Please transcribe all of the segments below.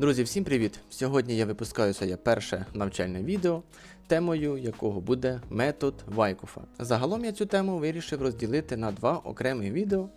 Друзі, всім привіт! Сьогодні я випускаю своє перше навчальне відео, темою якого буде метод Вайкофа. Загалом я цю тему вирішив розділити на два окремі відео,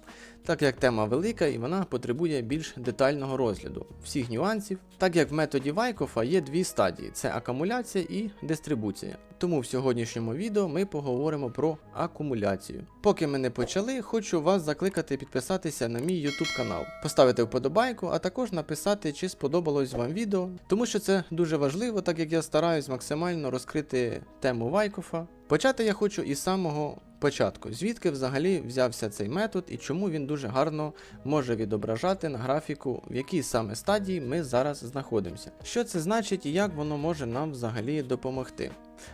так як тема велика і вона потребує більш детального розгляду всіх нюансів, так як в методі Вайкофа є дві стадії: це акумуляція і дистрибуція. Тому в сьогоднішньому відео ми поговоримо про акумуляцію. Поки ми не почали, хочу вас закликати підписатися на мій YouTube канал, поставити вподобайку, а також написати, чи сподобалось вам відео, тому що це дуже важливо, так як я стараюсь максимально розкрити тему Вайкофа. Почати я хочу із самого початку, звідки взагалі взявся цей метод і чому він дуже гарно може відображати на графіку, в якій саме стадії ми зараз знаходимося. Що це значить і як воно може нам взагалі допомогти?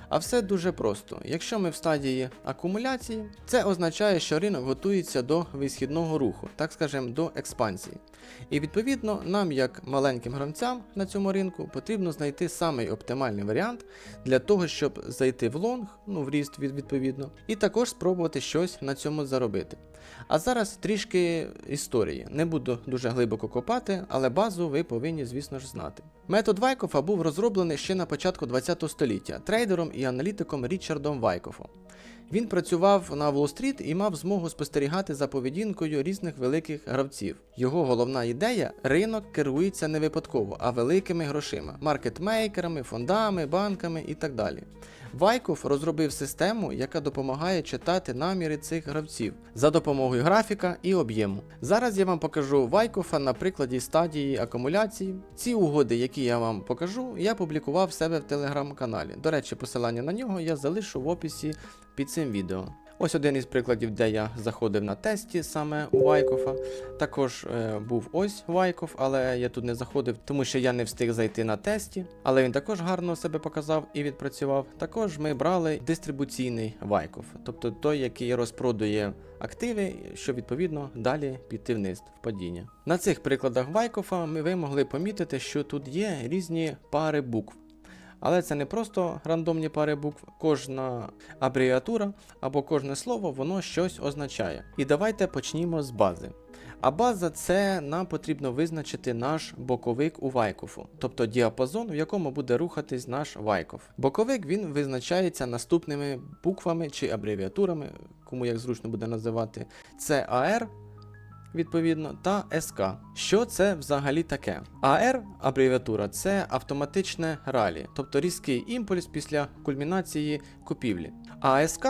А все дуже просто. Якщо ми в стадії акумуляції, це означає, що ринок готується до висхідного руху, так скажемо, до експансії. І відповідно нам, як маленьким гравцям на цьому ринку, потрібно знайти самий оптимальний варіант для того, щоб зайти в лонг, ну в ріст відповідно, і також спробувати щось на цьому заробити. А зараз трішки історії. Не буду дуже глибоко копати, але базу ви повинні, звісно ж, знати. Метод Вайкофа був розроблений ще на початку ХХ століття трейдером і аналітиком Річардом Вайкофом. Він працював на Уолл-стріт і мав змогу спостерігати за поведінкою різних великих гравців. Його головна ідея ринок керується не випадково, а великими грошима, маркетмейкерами, фондами, банками і так далі. Вайков розробив систему, яка допомагає читати наміри цих гравців за допомогою графіка і об'єму. Зараз я вам покажу Вайкофа на прикладі стадії акумуляції. Ці угоди, які я вам покажу, я публікував в себе в телеграм-каналі. До речі, посилання на нього я залишу в описі під цим відео. Ось один із прикладів, де я заходив на тесті саме у Вайкофа. Також е, був ось Вайкоф, але я тут не заходив, тому що я не встиг зайти на тесті. Але він також гарно себе показав і відпрацював. Також ми брали дистрибуційний Вайкоф, тобто той, який розпродує активи, щоб відповідно далі піти вниз в падіння. На цих прикладах Вайкофа ми ви могли помітити, що тут є різні пари букв. Але це не просто рандомні пари букв, кожна абревіатура або кожне слово воно щось означає. І давайте почнімо з бази. А база це нам потрібно визначити наш боковик у вайкофу, тобто діапазон, в якому буде рухатись наш вайкоф. Боковик він визначається наступними буквами чи абревіатурами, кому як зручно буде називати. Це AR, відповідно, та СК. Що це взагалі таке? АР абревіатура це автоматичне ралі, тобто різкий імпульс після кульмінації купівлі. А СК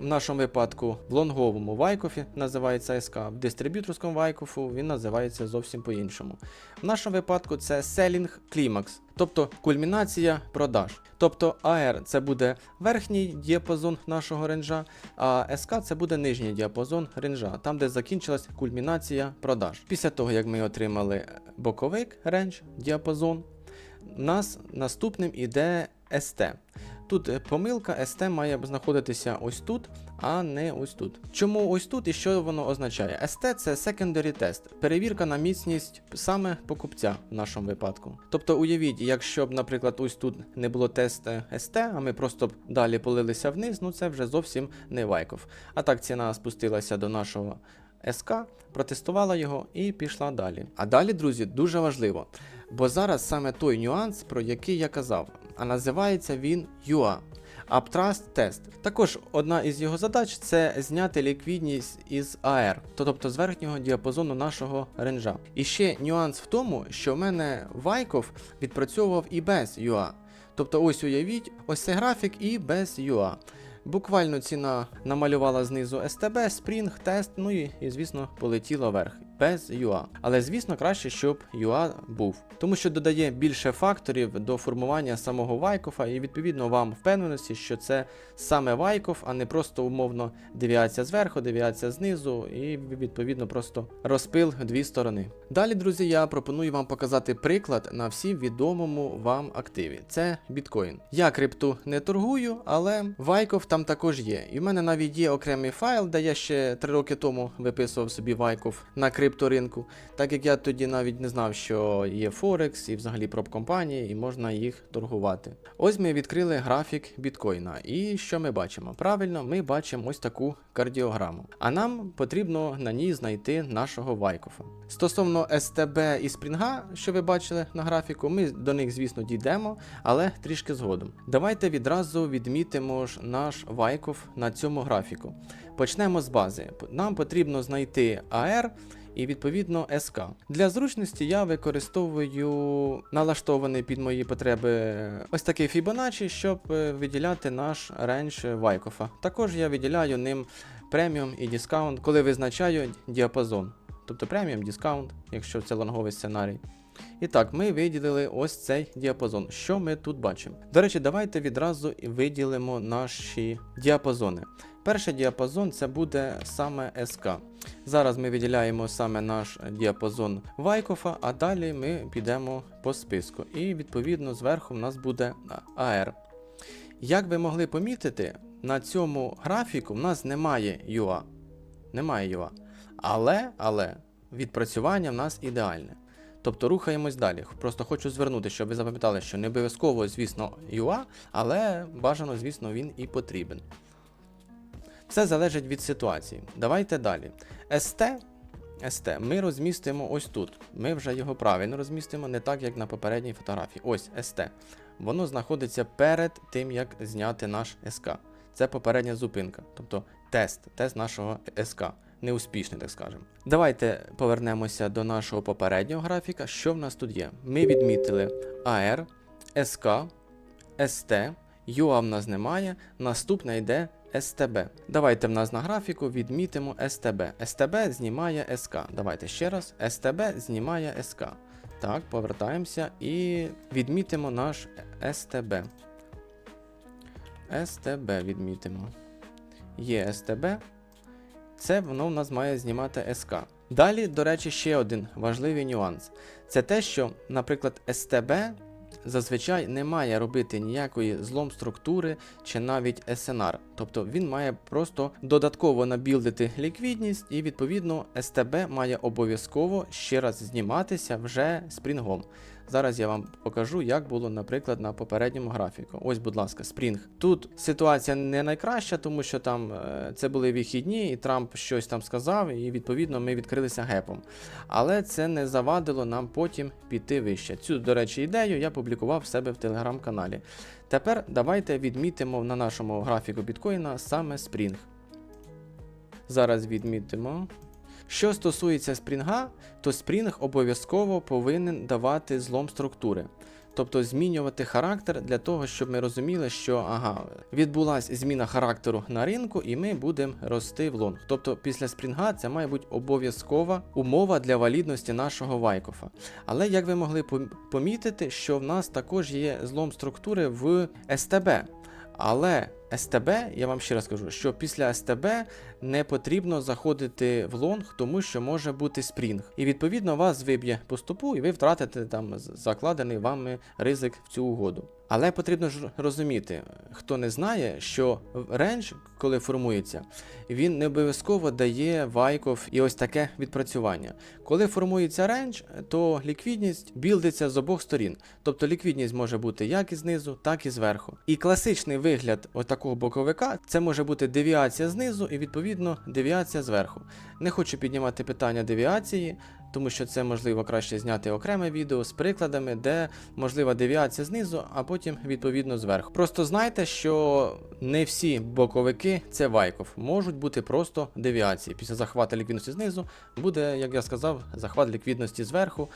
в нашому випадку в лонговому вайкофі називається СК, в дистриб'юторському вайкофу він називається зовсім по-іншому. В нашому випадку це Selling Climax, тобто кульмінація продаж. Тобто AR це буде верхній діапазон нашого ренжа, а СК це буде нижній діапазон ренжа, там де закінчилась кульмінація продаж. Після того, як ми отримали боковик рендж діапазон, у нас наступним іде ST. Тут е, помилка ST має знаходитися ось тут, а не ось тут. Чому ось тут і що воно означає? ST це secondary test, перевірка на міцність саме покупця в нашому випадку. Тобто уявіть, якщо б, наприклад, ось тут не було тесту ST, а ми просто б далі полилися вниз, ну це вже зовсім не вайков. А так ціна спустилася до нашого СК, протестувала його і пішла далі. А далі, друзі, дуже важливо. Бо зараз саме той нюанс, про який я казав, а називається він UA. Uptrust Test. Також одна із його задач це зняти ліквідність із AR, тобто з верхнього діапазону нашого ренжа. І ще нюанс в тому, що в мене Вайков відпрацьовував і без UA. Тобто, ось уявіть, ось цей графік і без UA. Буквально ціна намалювала знизу STB, Spring, тест, ну і, і звісно, полетіла вверх. Без UA. Але звісно, краще, щоб UA був. Тому що додає більше факторів до формування самого Вайкофа, і відповідно вам впевненості, що це саме Вайкоф, а не просто умовно девіація зверху, девіація знизу, і відповідно просто розпил дві сторони. Далі, друзі, я пропоную вам показати приклад на всі відомому вам активі. Це біткоін. Я крипту не торгую, але Вайков там також є. І в мене навіть є окремий файл, де я ще 3 роки тому виписував собі Вайков на крипту крипторинку, так як я тоді навіть не знав, що є Форекс і взагалі проб компанії, і можна їх торгувати. Ось ми відкрили графік біткоїна. І що ми бачимо? Правильно, ми бачимо ось таку кардіограму. А нам потрібно на ній знайти нашого Вайкофа. Стосовно СТБ і Спрінга, що ви бачили на графіку, ми до них, звісно, дійдемо, але трішки згодом. Давайте відразу відмітимо ж наш Вайкоф на цьому графіку. Почнемо з бази. Нам потрібно знайти AR і відповідно СК. Для зручності я використовую налаштований під мої потреби ось такий Fibonacci, щоб е, виділяти наш рейндж Вайкофа. Також я виділяю ним преміум і дискаунт, коли визначаю діапазон. Тобто преміум, дискаунт, якщо це лонговий сценарій. І так, ми виділили ось цей діапазон. Що ми тут бачимо? До речі, давайте відразу виділимо наші діапазони. Перший діапазон це буде саме СК. Зараз ми виділяємо саме наш діапазон Вайкофа, а далі ми підемо по списку. І відповідно зверху в нас буде AR. Як ви могли помітити, на цьому графіку в нас немає UA. Немає UA. Але, але відпрацювання в нас ідеальне. Тобто рухаємось далі. Просто хочу звернути, щоб ви запам'ятали, що не обов'язково, звісно, UA, але бажано, звісно, він і потрібен. Все залежить від ситуації. Давайте далі. ST, ST ми розмістимо ось тут. Ми вже його правильно розмістимо, не так, як на попередній фотографії. Ось ST. Воно знаходиться перед тим, як зняти наш СК. Це попередня зупинка, тобто тест, тест нашого СК. Неуспішний, так скажемо. Давайте повернемося до нашого попереднього графіка. Що в нас тут є? Ми відмітили AR, SK, ST, UA в нас немає. Наступне йде STB. Давайте в нас на графіку відмітимо STB. STB знімає SK. Давайте ще раз. STB знімає SK. Так, повертаємося і відмітимо наш STB. STB відмітимо. Є STB. Це воно в нас має знімати СК. Далі, до речі, ще один важливий нюанс. Це те, що, наприклад, СТБ зазвичай не має робити ніякої злом структури чи навіть СНР. Тобто він має просто додатково набілдити ліквідність, і відповідно СТБ має обов'язково ще раз зніматися вже спрінгом. Зараз я вам покажу, як було, наприклад, на попередньому графіку. Ось, будь ласка, спрінг. Тут ситуація не найкраща, тому що там е, це були вихідні, і Трамп щось там сказав, і відповідно ми відкрилися гепом. Але це не завадило нам потім піти вище. Цю, до речі, ідею я публікував в себе в телеграм-каналі. Тепер давайте відмітимо на нашому графіку біткоїна саме спрінг. Зараз відмітимо. Що стосується спрінга, то спрінг обов'язково повинен давати злом структури. Тобто змінювати характер для того, щоб ми розуміли, що ага, відбулася зміна характеру на ринку, і ми будемо рости в лонг. Тобто після спрінга це має бути обов'язкова умова для валідності нашого вайкофа. Але як ви могли помітити, що в нас також є злом структури в СТБ. Але СТБ, я вам ще раз кажу, що після СТБ не потрібно заходити в лонг, тому що може бути спрінг. І відповідно вас виб'є по стопу, і ви втратите там закладений вами ризик в цю угоду. Але потрібно ж розуміти, хто не знає, що рендж, коли формується, він не обов'язково дає вайков і ось таке відпрацювання. Коли формується рендж, то ліквідність білдиться з обох сторін. Тобто ліквідність може бути як і знизу, так і зверху. І класичний вигляд отакого боковика це може бути девіація знизу і відповідно девіація зверху. Не хочу піднімати питання девіації, тому що це можливо краще зняти окреме відео з прикладами, де можлива девіація знизу, а потім відповідно зверху. Просто знайте, що не всі боковики це вайков, можуть бути просто девіації. Після захвату ліквідності знизу буде, як я сказав, захват ліквідності зверху.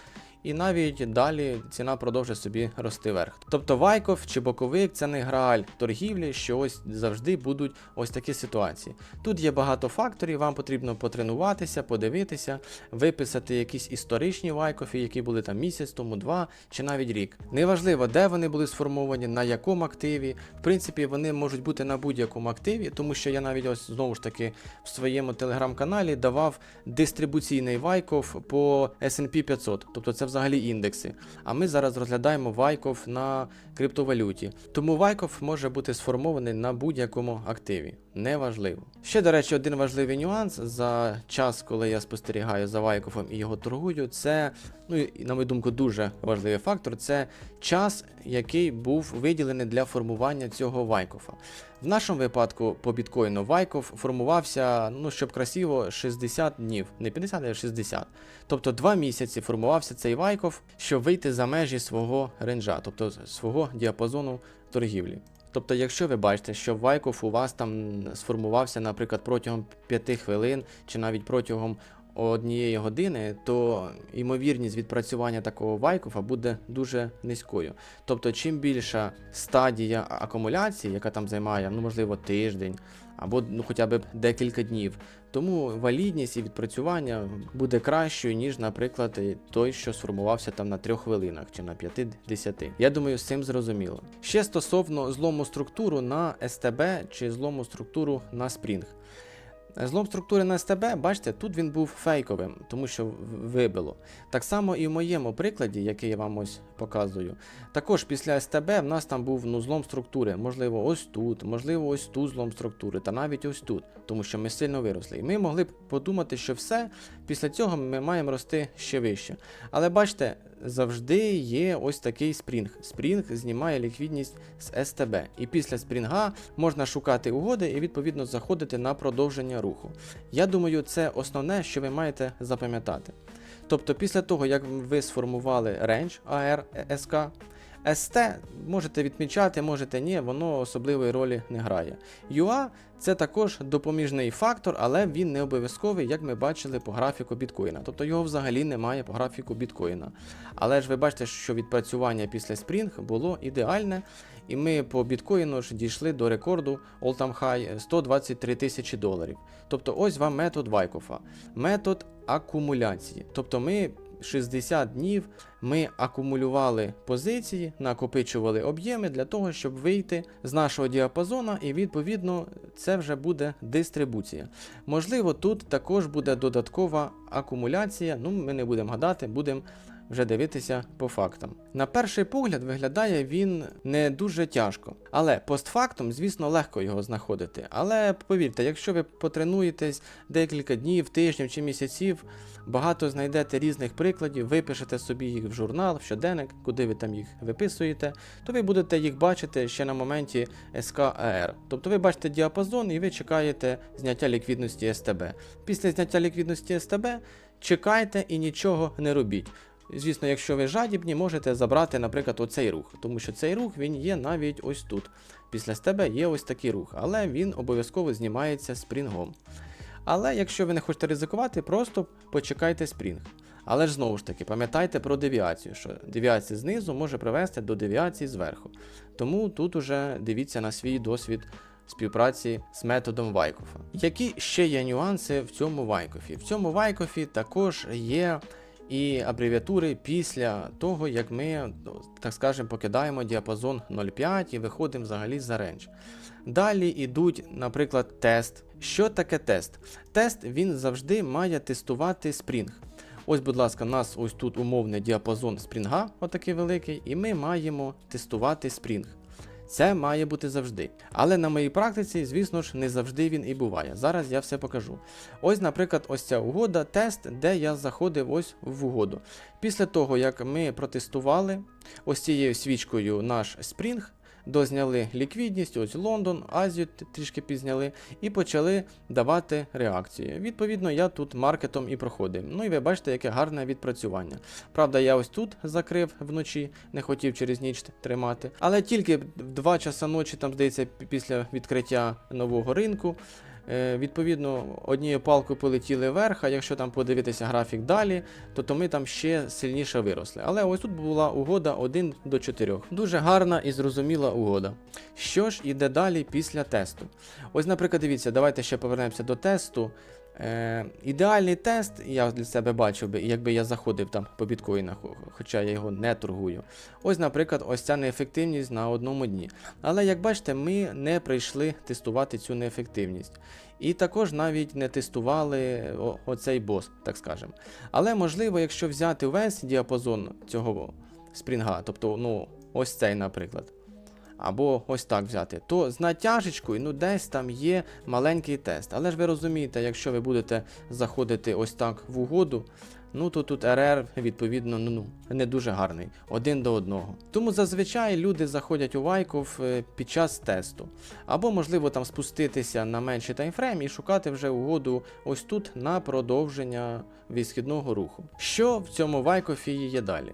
І навіть далі ціна продовжить собі рости вверх. Тобто вайков чи боковик це не грааль торгівлі, що ось завжди будуть ось такі ситуації. Тут є багато факторів, вам потрібно потренуватися, подивитися, виписати якісь історичні вайкофи, які були там місяць тому, два чи навіть рік. Неважливо, де вони були сформовані, на якому активі. В принципі, вони можуть бути на будь-якому активі, тому що я навіть ось знову ж таки в своєму телеграм-каналі давав дистрибуційний вайков по S&P 500. Тобто це взагалі індекси. А ми зараз розглядаємо Вайков на криптовалюті. Тому Вайков може бути сформований на будь-якому активі. Неважливо. Ще, до речі, один важливий нюанс за час, коли я спостерігаю за Вайковом і його торгую, це, ну на мою думку, дуже важливий фактор. Це час, який був виділений для формування цього Вайкофа. В нашому випадку по біткоїну Вайков формувався, ну щоб красиво, 60 днів, не 50, а 60. Тобто 2 місяці формувався цей Вайков, щоб вийти за межі свого ренджа, тобто свого діапазону торгівлі. Тобто, якщо ви бачите, що Вайков у вас там сформувався, наприклад, протягом 5 хвилин чи навіть протягом однієї години, то ймовірність відпрацювання такого Вайкофа буде дуже низькою. Тобто, чим більша стадія акумуляції, яка там займає, ну можливо, тиждень або ну, хоча б декілька днів, тому валідність і відпрацювання буде кращою, ніж, наприклад, той, що сформувався там на 3 хвилинах чи на 5-10. Я думаю, з цим зрозуміло. Ще стосовно злому структуру на СТБ чи злому структуру на Spring. Злом структури на СТБ, бачите, тут він був фейковим, тому що вибило. Так само і в моєму прикладі, який я вам ось показую. Також після СТБ в нас там був ну, злом структури. Можливо, ось тут, можливо, ось тут злом структури, та навіть ось тут, тому що ми сильно виросли. І ми могли б подумати, що все, після цього ми маємо рости ще вище. Але бачите, завжди є ось такий спрінг. Спрінг знімає ліквідність з СТБ. І після спрінга можна шукати угоди і відповідно заходити на продовження руху. Я думаю, це основне, що ви маєте запам'ятати. Тобто, після того, як ви сформували рейндж AR SK, ST можете відмічати, можете ні, воно особливої ролі не грає. UA це також допоміжний фактор, але він не обов'язковий, як ми бачили по графіку біткоїна. Тобто його взагалі немає по графіку біткоїна. Але ж ви бачите, що відпрацювання після Spring було ідеальне, і ми по біткоїну ж дійшли до рекорду all-time high 123 тисячі доларів. Тобто ось вам метод Вайкофа, метод акумуляції. Тобто ми 60 днів ми акумулювали позиції, накопичували об'єми для того, щоб вийти з нашого діапазона, і відповідно це вже буде дистрибуція. Можливо, тут також буде додаткова акумуляція. Ну, ми не будемо гадати, будемо вже дивитися по фактам. На перший погляд виглядає він не дуже тяжко, але постфактум, звісно, легко його знаходити. Але повірте, якщо ви потренуєтесь декілька днів, тижнів чи місяців, багато знайдете різних прикладів, випишете собі їх в журнал, в щоденник, куди ви там їх виписуєте, то ви будете їх бачити ще на моменті SKAR. Тобто ви бачите діапазон і ви чекаєте зняття ліквідності СТБ. Після зняття ліквідності СТБ чекайте і нічого не робіть. Звісно, якщо ви жадібні, можете забрати, наприклад, оцей рух, тому що цей рух він є навіть ось тут. Після стебе є ось такий рух, але він обов'язково знімається спрінгом. Але якщо ви не хочете ризикувати, просто почекайте спрінг. Але ж знову ж таки, пам'ятайте про девіацію, що девіація знизу може привести до девіації зверху. Тому тут уже дивіться на свій досвід співпраці з методом Вайкофа. Які ще є нюанси в цьому Вайкофі? В цьому Вайкофі також є і абревіатури після того, як ми, так скажемо, покидаємо діапазон 0,5 і виходимо взагалі за рендж. Далі йдуть, наприклад, тест. Що таке тест? Тест він завжди має тестувати спрінг. Ось, будь ласка, у нас ось тут умовний діапазон спрінга, отакий великий, і ми маємо тестувати спрінг. Це має бути завжди. Але на моїй практиці, звісно ж, не завжди він і буває. Зараз я все покажу. Ось, наприклад, ось ця угода, тест, де я заходив ось в угоду. Після того, як ми протестували ось цією свічкою наш спрінг, дозняли ліквідність, ось Лондон, Азію трішки пізняли, і почали давати реакції. Відповідно, я тут маркетом і проходив. Ну і ви бачите, яке гарне відпрацювання. Правда, я ось тут закрив вночі, не хотів через ніч тримати. Але тільки в 2 часа ночі, там здається, після відкриття нового ринку. Е, Відповідно, однією палкою полетіли вверх, а якщо там подивитися графік далі, то, то ми там ще сильніше виросли. Але ось тут була угода 1 до 4. Дуже гарна і зрозуміла угода. Що ж іде далі після тесту? Ось, наприклад, дивіться, давайте ще повернемося до тесту. Е, ідеальний тест, я для себе бачив би, якби я заходив там по біткоїнах, хоча я його не торгую. Ось, наприклад, ось ця неефективність на одному дні. Але як бачите, ми не прийшли тестувати цю неефективність. І також навіть не тестували оцей бос, так скажемо. Але можливо, якщо взяти весь діапазон цього спрінга, тобто, ну, ось цей, наприклад. Або ось так взяти, то з натяжечкою, ну десь там є маленький тест. Але ж ви розумієте, якщо ви будете заходити ось так в угоду, ну то тут РР, відповідно, ну, ну не дуже гарний, один до одного. Тому зазвичай люди заходять у Вайков е, під час тесту. Або, можливо, там спуститися на менший таймфрейм і шукати вже угоду ось тут на продовження відсхідного руху. Що в цьому Вайкофі є далі?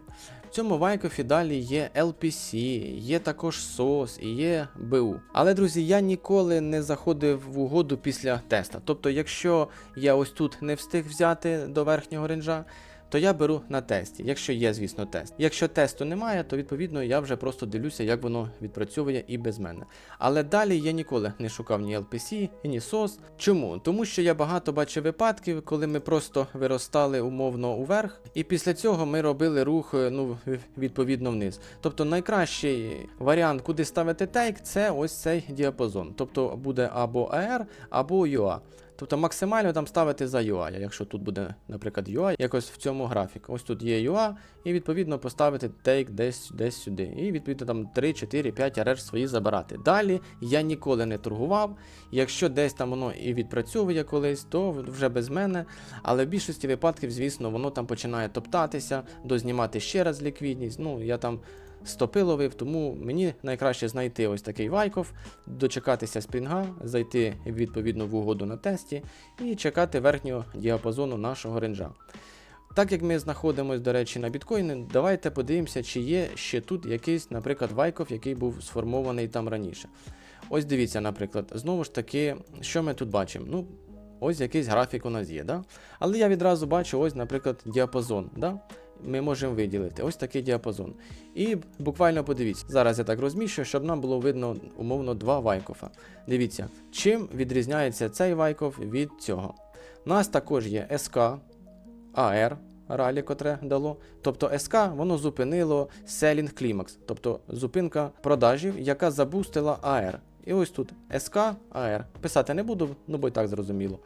Цьому Вайкофі далі є LPC, є також SOS і є BU. Але, друзі, я ніколи не заходив в угоду після теста. Тобто, якщо я ось тут не встиг взяти до верхнього ренджа, то я беру на тесті, якщо є, звісно, тест. Якщо тесту немає, то відповідно я вже просто дивлюся, як воно відпрацьовує і без мене. Але далі я ніколи не шукав ні LPC, ні SOS. Чому? Тому що я багато бачив випадків, коли ми просто виростали умовно уверх, і після цього ми робили рух е, ну, відповідно вниз. Тобто найкращий варіант, куди ставити тейк, це ось цей діапазон. Тобто буде або AR, або UA. Тобто максимально там ставити за UA, якщо тут буде, наприклад, UA, якось в цьому графіку. Ось тут є UA, і відповідно поставити тейк десь, десь сюди. І відповідно там 3, 4, 5 RR свої забирати. Далі я ніколи не торгував. Якщо десь там воно і відпрацьовує колись, то вже без мене. Але в більшості випадків, звісно, воно там починає топтатися, дознімати ще раз ліквідність. Ну, я там стопи ловив, тому мені найкраще знайти ось такий вайков, дочекатися спрінга, зайти відповідно в угоду на тесті і чекати верхнього діапазону нашого ренджа. Так як ми знаходимося, до речі, на біткоїни, давайте подивимося, чи є ще тут якийсь, наприклад, вайков, який був сформований там раніше. Ось дивіться, наприклад, знову ж таки, що ми тут бачимо? Ну, ось якийсь графік у нас є, да? але я відразу бачу, ось, наприклад, діапазон. Да? Ми можемо виділити ось такий діапазон. І буквально подивіться. Зараз я так розміщу, щоб нам було видно умовно два вайкофа. Дивіться, чим відрізняється цей вайков від цього. У нас також є СК, АР, ралі, котре дало. Тобто СК воно зупинило Selling Climax, тобто зупинка продажів, яка забустила АР. І ось тут СК, АР. Писати не буду, ну бо й так зрозуміло.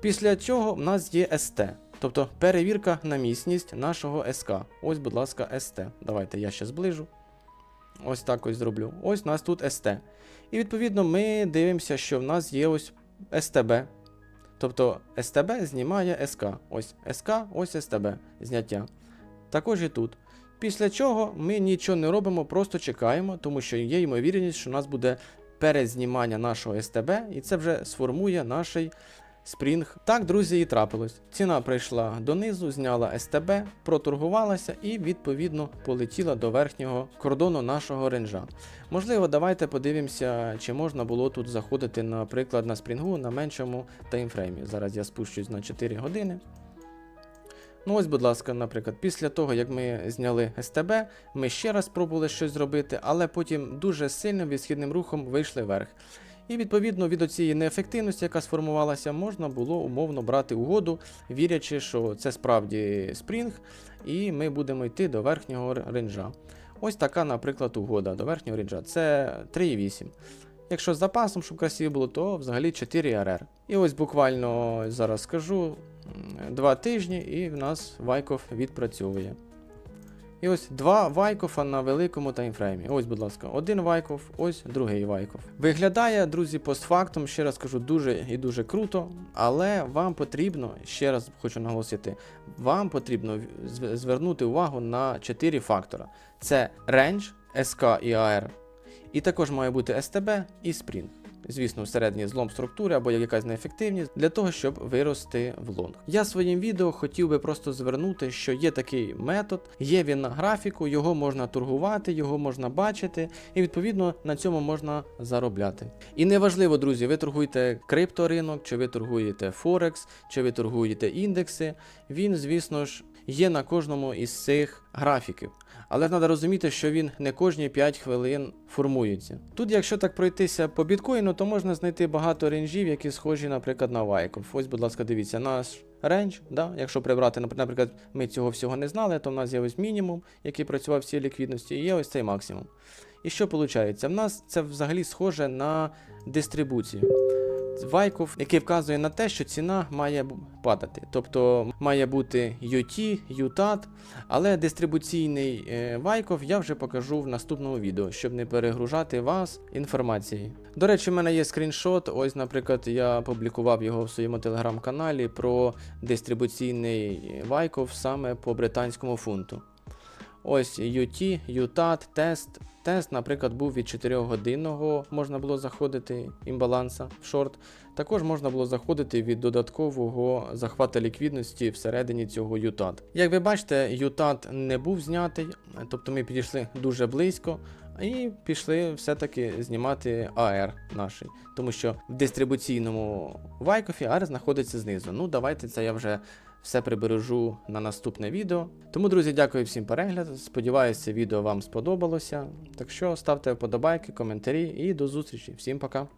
Після цього в нас є СТ, тобто перевірка на міцність нашого СК. Ось, будь ласка, СТ. Давайте я ще зближу. Ось так ось зроблю. Ось у нас тут СТ. І відповідно ми дивимося, що в нас є ось СТБ. Тобто СТБ знімає СК. Ось СК, ось СТБ зняття. Також і тут. Після чого ми нічого не робимо, просто чекаємо, тому що є ймовірність, що у нас буде перезнімання нашого СТБ, і це вже сформує наш спрінг. Так, друзі, і трапилось. Ціна прийшла донизу, зняла СТБ, проторгувалася і відповідно полетіла до верхнього кордону нашого ренжа. Можливо, давайте подивимося, чи можна було тут заходити, наприклад, на спрінгу на меншому таймфреймі. Зараз я спущусь на 4 години. Ну ось, будь ласка, наприклад, після того, як ми зняли СТБ, ми ще раз спробували щось зробити, але потім дуже сильним відсхідним рухом вийшли вверх. І відповідно від цієї неефективності, яка сформувалася, можна було умовно брати угоду, вірячи, що це справді спрінг, і ми будемо йти до верхнього ренджа. Ось така, наприклад, угода до верхнього ренджа. Це 3,8. Якщо з запасом, щоб красиво було, то взагалі 4 РР. І ось буквально зараз скажу м, два тижні, і в нас Вайков відпрацьовує. І ось два Вайкофа на великому таймфреймі. Ось, будь ласка, один Вайков, ось другий Вайков. Виглядає, друзі, постфактум, ще раз кажу, дуже і дуже круто, але вам потрібно, ще раз хочу наголосити, вам потрібно звернути увагу на 4 фактора: це рендж, СК і АР, і також має бути СТБ і Spring. Звісно, всередині злом структури або якась неефективність для того, щоб вирости в лонг. Я своїм відео хотів би просто звернути, що є такий метод, є він на графіку, його можна торгувати, його можна бачити, і відповідно на цьому можна заробляти. І неважливо, друзі, ви торгуєте крипторинок, чи ви торгуєте Форекс, чи ви торгуєте індекси. Він, звісно ж, є на кожному із цих графіків. Але треба розуміти, що він не кожні 5 хвилин формується. Тут, якщо так пройтися по біткоїну, то можна знайти багато ренжів, які схожі, наприклад, на Вайков. Ось, будь ласка, дивіться, наш рендж, да? якщо прибрати, нап- наприклад, ми цього всього не знали, то в нас є ось мінімум, який працював в цій ліквідності, і є ось цей максимум. І що виходить? В нас це взагалі схоже на дистрибуцію. Вайков, який вказує на те, що ціна має падати. Тобто має бути UT, UTAT, але дистрибуційний е, Вайков я вже покажу в наступному відео, щоб не перегружати вас інформацією. До речі, в мене є скріншот. Ось, наприклад, я публікував його в своєму телеграм-каналі про дистрибуційний Вайков саме по британському фунту. Ось UT, UTAT, тест. Тест, наприклад, був від 4 годинного, можна було заходити імбаланса в шорт. Також можна було заходити від додаткового захвату ліквідності всередині цього UTAT. Як ви бачите, UTAT не був знятий, тобто ми підійшли дуже близько і пішли все-таки знімати AR наш. Тому що в дистрибуційному Вайкофі AR знаходиться знизу. Ну, давайте це я вже все прибережу на наступне відео. Тому, друзі, дякую всім перегляд. Сподіваюся, це відео вам сподобалося. Так що ставте вподобайки, коментарі і до зустрічі. Всім пока!